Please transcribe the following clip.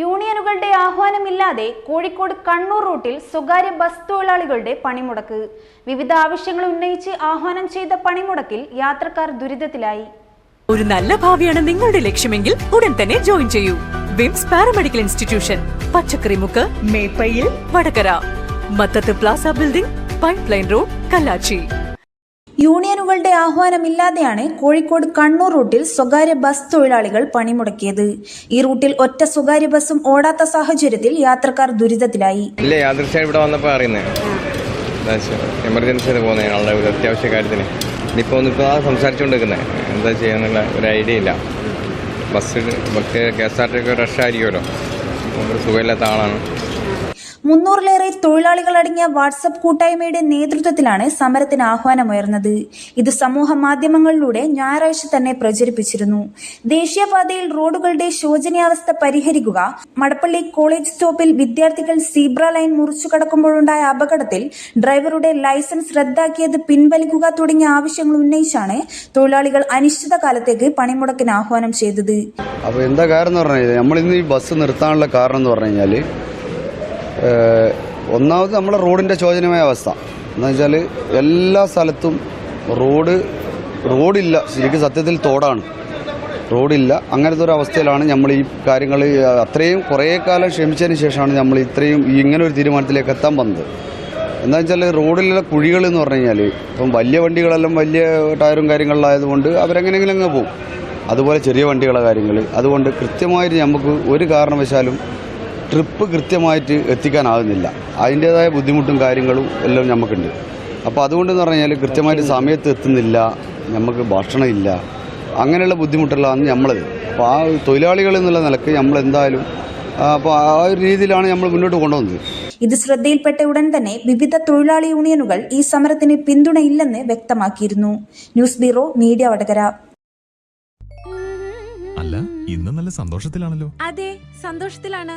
യൂണിയനുകളുടെ ആഹ്വാനമില്ലാതെ കോഴിക്കോട് കണ്ണൂർ റൂട്ടിൽ സ്വകാര്യ ബസ് തൊഴിലാളികളുടെ പണിമുടക്ക്. വിവിധ ആവശ്യങ്ങൾ ഉന്നയിച്ച് ആഹ്വാനം ചെയ്ത പണിമുടക്കിൽ യാത്രക്കാർ ദുരിതത്തിലായി. ഒരു നല്ല ഭാവിയാണ് നിങ്ങളുടെ ലക്ഷ്യമെങ്കിൽ ഉടൻ തന്നെ ജോയിൻ ചെയ്യൂ. വിംസ് paramedical institution Pachakkarimukku Meppayil Vadakara. Mathath plaza building pipeline road Kallachi. യൂണിയനുകളുടെ ആഹ്വാനമില്ലാതെയാണ് കോഴിക്കോട് കണ്ണൂർ റൂട്ടിൽ സ്വകാര്യ ബസ് തൊഴിലാളികൾ പണിമുടക്കിയത്. ഈ റൂട്ടിൽ ഒറ്റ സ്വകാര്യ ബസ്സും ഓടാത്ത സാഹചര്യത്തിൽ യാത്രക്കാർ ദുരിതത്തിലായി. ഇവിടെ വന്നപ്പോൾ സംസാരിച്ചുകൊണ്ടിരിക്കുന്നത് എന്താ ഒരു ഐഡിയ ഇല്ല. Bus K S R T ഒക്കെ റഷ് ആയിരിക്കുമല്ലോ സുഖമില്ലാത്ത ആളാണ്. മുന്നൂറിലേറെ തൊഴിലാളികളടങ്ങിയ വാട്സപ്പ് കൂട്ടായ്മയുടെ നേതൃത്വത്തിലാണ് സമരത്തിന് ആഹ്വാനമുയർന്നത്. ഇത് സമൂഹ മാധ്യമങ്ങളിലൂടെ ഞായറാഴ്ച തന്നെ പ്രചരിപ്പിച്ചിരുന്നു. ദേശീയപാതയിൽ റോഡുകളുടെ ശോചനീയാവസ്ഥ പരിഹരിക്കുക മടപ്പള്ളി കോളേജ് സ്റ്റോപ്പിൽ വിദ്യാർത്ഥികൾ സീബ്ര ലൈൻ മുറിച്ചു കടക്കുമ്പോഴുണ്ടായ അപകടത്തിൽ ഡ്രൈവറുടെ ലൈസൻസ് റദ്ദാക്കിയത് പിൻവലിക്കുക തുടങ്ങിയ ആവശ്യങ്ങൾ ഉന്നയിച്ചാണ് തൊഴിലാളികൾ അനിശ്ചിതകാലത്തേക്ക് പണിമുടക്കിന് ആഹ്വാനം ചെയ്തത്. അപ്പോൾ എന്താ കാരണം എന്ന് പറഞ്ഞാൽ നമ്മൾ നമ്മളിന്ന് ഈ ബസ് നിർത്താനുള്ള കാരണം എന്ന് പറഞ്ഞു കഴിഞ്ഞാൽ ഒന്നാമത് നമ്മുടെ റോഡിന്റെ ശോചനമായ അവസ്ഥ. എന്ന് വെച്ചാൽ എല്ലാ സ്ഥലത്തും റോഡ് റോഡില്ല. ശരിക്കും സത്യത്തിൽ തോടാണ്. റോഡില്ല. അങ്ങനത്തെ ഒരു അവസ്ഥയിലാണ് നമ്മൾ ഈ കാര്യങ്ങൾ അത്രയും കുറേ കാലം ക്ഷമിച്ചതിന് ശേഷമാണ് നമ്മൾ ഇത്രയും ഇങ്ങനെ ഒരു തീരുമാനത്തിലേക്ക് എത്താൻ വന്നത്. എന്താ വെച്ചാൽ റോഡിലുള്ള കുഴികൾ എന്ന് പറഞ്ഞു കഴിഞ്ഞാൽ ഇപ്പം വലിയ വണ്ടികളെല്ലാം വലിയ ടയറും കാര്യങ്ങളിലായതുകൊണ്ട് അവരെങ്ങനെയെങ്കിലും അങ്ങ് പോകും. അതുപോലെ ചെറിയ വണ്ടികളുടെ കാര്യങ്ങൾ അതുകൊണ്ട് കൃത്യമായിട്ട് നമുക്ക് ഒരു കാരണവശാലും ട്രിപ്പ് കൃത്യമായിട്ട് എത്തിക്കാനാകുന്നില്ല അതിന്റേതായ ബുദ്ധിമുട്ടും കാര്യങ്ങളും എല്ലാം നമുക്കുണ്ട് അപ്പോൾ അതുകൊണ്ടെന്ന് പറഞ്ഞാൽ കൃത്യമായിട്ട് സമയത്ത് എത്തുന്നില്ല നമുക്ക് ഭക്ഷണമില്ല. അങ്ങനെയുള്ള ബുദ്ധിമുട്ടുകളാണ് നമ്മളത് അപ്പോൾ ആ തൊഴിലാളികൾ എന്നുള്ള നിലയ്ക്ക് നമ്മൾ എന്തായാലും അപ്പോൾ ആ ഒരു രീതിയിലാണ് നമ്മൾ മുന്നോട്ട് കൊണ്ടുവന്നത്. ഇത് ശ്രദ്ധയിൽപ്പെട്ട ഉടൻ തന്നെ വിവിധ തൊഴിലാളി യൂണിയനുകൾ ഈ സമരത്തിന് പിന്തുണയില്ലെന്ന് വ്യക്തമാക്കിയിരുന്നു. News bureau media Vadakara. അല്ല ഇന്ന് നല്ല സന്തോഷത്തിലാണല്ലോ. അതെ സന്തോഷത്തിലാണ്.